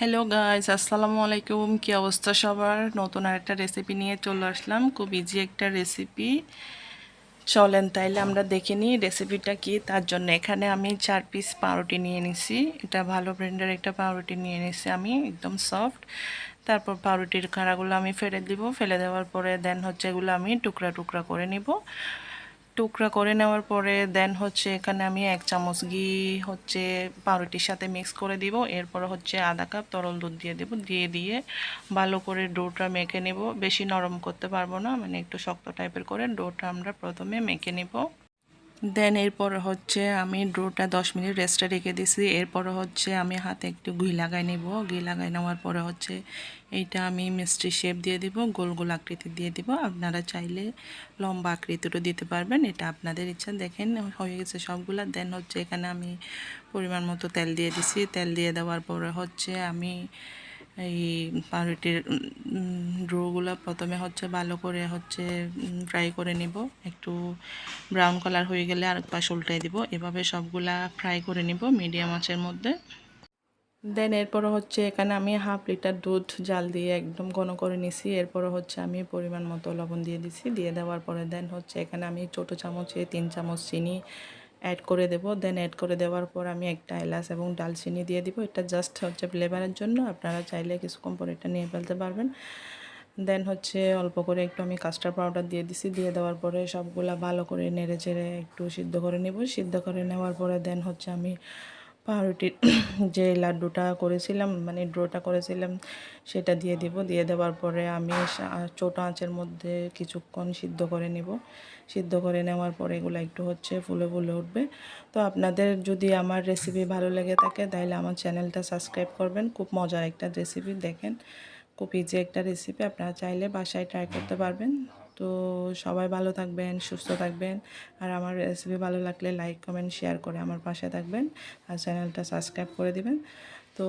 Hello guys আসসালামু আলাইকুম কী অবস্থা সবার? নতুন আর একটা রেসিপি নিয়ে চলে আসলাম। খুব ইজি একটা রেসিপি চলেন তাইলে আমরা দেখে নিই রেসিপিটা কি। তার জন্য এখানে আমি চার পিস পাউরুটি নিয়ে নিছি। এটা ভালো ব্র্যান্ডের একটা পাউরুটি নিয়ে নিছি আমি, একদম সফট তারপর পাউরুটির খাড়াগুলো আমি ফেলে দিব। ফেলে দেওয়ার পরে দেন হচ্ছে এগুলো আমি টুকরা টুকরা করে নিব। টুকরা করে নেওয়ার পরে দেন হচ্ছে এখানে আমি এক চামচ ঘি হচ্ছে পাউরুটির সাথে মিক্স করে দিব। এরপর হচ্ছে আধা কাপ তরল দুধ দিয়ে দেব। দিয়ে দিয়ে ভালো করে ডোটা মেখে নেব। বেশি নরম করতে পারব না মানে একটু শক্ত টাইপের করে ডোটা আমরা প্রথমে মেখে নেব। দেন এরপর হচ্ছে আমি ডোটা দশ মিনিট রেস্টে রেখে দিছি। এরপর হচ্ছে আমি হাতে একটু ঘি লাগাই নেব। ঘি লাগাই নেওয়ার পরে হচ্ছে এইটা আমি মিষ্টি শেপ দিয়ে দিব, গোল গোল আকৃতি দিয়ে দিব। আপনারা চাইলে লম্বা আকৃতিরও দিতে পারবেন, এটা আপনাদের ইচ্ছা। দেখেন হয়ে গেছে সবগুলা। দেন হচ্ছে এখানে আমি পরিমাণ মতো তেল দিয়ে দিছি। তেল দিয়ে দেওয়ার পরে হচ্ছে আমি এই পাউরুটির ড্রোগুলো প্রথমে হচ্ছে ভালো করে হচ্ছে ফ্রাই করে নিব। একটু ব্রাউন কালার হয়ে গেলে আর পাশ উল্টাই দিব। এভাবে সবগুলা ফ্রাই করে নিব মিডিয়াম আঁচের মধ্যে। দেন এরপর হচ্ছে এখানে আমি হাফ লিটার দুধ জাল দিয়ে একদম ঘন করে নিছি। এরপর হচ্ছে আমি পরিমাণ মতো লবণ দিয়ে দিছি। দিয়ে দেওয়ার পরে দেন হচ্ছে এখানে আমি ছোটো চামচে তিন চামচ চিনি অ্যাড করে দেব। দেন অ্যাড করে দেওয়ার পর আমি একটা এলাচ এবং ডালচিনি দিয়ে দিব। এটা জাস্ট হচ্ছে ফ্লেভারের জন্য। আপনারা চাইলে কিছুক্ষণ পরে এটা নিয়ে ফেলতে পারবেন। দেন হচ্ছে অল্প করে একটু আমি কাস্টার্ড পাউডার দিয়ে দিছি। দিয়ে দেওয়ার পরে সবগুলা ভালো করে নেড়ে চেড়ে একটু সিদ্ধ করে নেব। সিদ্ধ করে নেওয়ার পরে দেন হচ্ছে আমি পাউরুটির যে লাড্ডুটা করেছিলাম মানে ড্রোটা করেছিলাম, সেটা দিয়ে দিব। দিয়ে দেওয়ার পরে আমি ছোটো আঁচের মধ্যে কিছুক্ষণ সিদ্ধ করে নেব। সিদ্ধ করে নেওয়ার পরে এগুলো একটু হচ্ছে ফুলে ফুলে উঠবে। তো আপনাদের যদি আমার রেসিপি ভালো লেগে থাকে, তাহলে আমার চ্যানেলটা সাবস্ক্রাইব করবেন। খুব মজার একটা রেসিপি দেখেন। খুব ইজি একটা রেসিপি আপনারা চাইলে বাসায় ট্রাই করতে পারবেন। তো সবাই ভালো থাকবেন, সুস্থ থাকবেন। আর আমার রেসিপি ভালো লাগলে লাইক কমেন্ট শেয়ার করে আমার পাশে থাকবেন। আর চ্যানেলটা সাবস্ক্রাইব করে দিবেন। তো